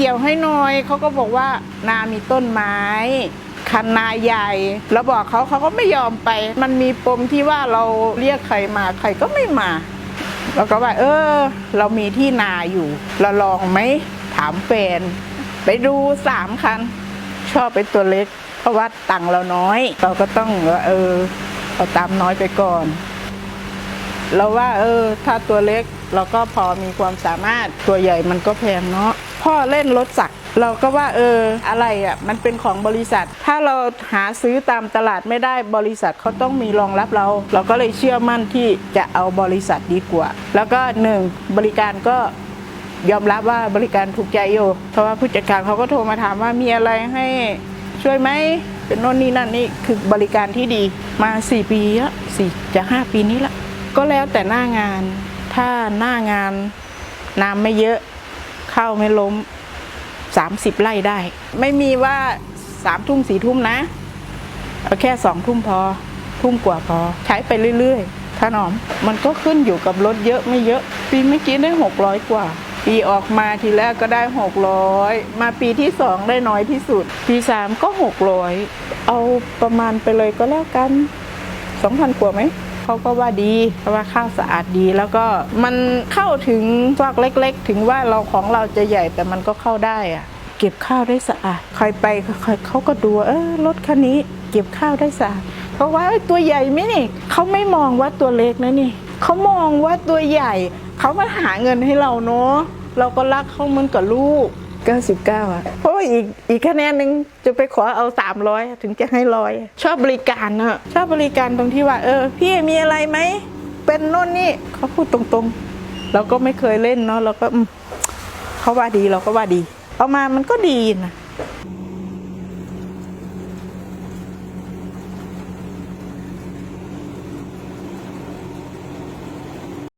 เกี่ยวให้หน่อยเขาก็บอกว่านามีต้นไม้คันนาใหญ่แล้วบอกเขาเขาก็ไม่ยอมไป มันมีปมที่ว่าเราเรียกใครมาใครก็ไม่มาเราก็ว่า เออ เรามีที่นาอยู่ เราลองไหมถามแฟนไปดูสามคัน ชอบเป็นตัวเล็ก เพราะว่าตังค์เราน้อย เราก็ต้องเออเอาตามน้อยไปก่อน เราว่า เออ ถ้าตัวเล็กเราก็พอมีความสามารถตัวใหญ่มันก็แพงเนาะ พ่อเล่นรถสัก เราก็ว่าเอออะไรอะมันเป็นของบริษัท ถ้าเราหาซื้อตามตลาดไม่ได้บริษัทเขาต้องมีรองรับเรา เราก็เลยเชื่อมั่นที่จะเอาบริษัทดีกว่า แล้วก็หนึ่งบริการก็ยอมรับว่าบริการถูกใจอยู่เพราะว่าผู้จัดการเขาก็โทรมาถามว่ามีอะไรให้ช่วยไหมเป็นโน่นนี่นั่นนี่คือบริการที่ดีมา 4 ปีละสี่จะ5ปีนี้ละก็แล้วแต่หน้างาน ถ้าหน้างานน้ำไม่เยอะ ข้าไม่ล้ม30ไร่ได้ ไม่มีว่า3ทุ่มสี่ทุ่มนะ เอาแค่สองทุ่มพอ ทุ่มกว่าพอ ใช้ไปเรื่อยๆถนอม มันก็ขึ้นอยู่กับรถเยอะไม่เยอะ ปีเมื่อกี้ได้หกร้อยกว่า ปีออกมาทีแรกก็ได้หกร้อยมาปีที่สองได้น้อยที่สุด ปีสามก็หกร้อยเอาประมาณไปเลยก็แล้วกันสองพันกว่าไหม เขาก็ว่าดีเพราะว่าข้าวสะอาดดี แล้วก็มันเข้าถึงซอกเล็ก ๆ ถึงว่าเราของเราจะใหญ่แต่มันก็เข้าได้อะเก็บข้าวได้สะอาดใครไปใครเขาก็ดูว่าเออรถคันนี้ เก็บข้าวได้สะอาดเพราะว่าเอ้ยตัวใหญ่ไหมนี่เขาไม่มองว่าตัวเล็กนะนี่เขามองว่าตัวใหญ่เขามาหาเงินให้เราเนาะเราก็รักเขาเหมือนกับลูก 99อะเพราะว่าอีกอีกคะแนนหนึ่งจะไปขอเอา 300 ถึงจะให้ร้อยชอบบริการเนอะชอบบริการตรงที่ว่า เออ พี่มีอะไรไหม เป็นโน่นนี่เขาพูดตรงๆ เราก็ไม่เคยเล่นเนาะเราก็อืมเขาว่าดีเราก็ว่าดี เอามามันก็ดีนะ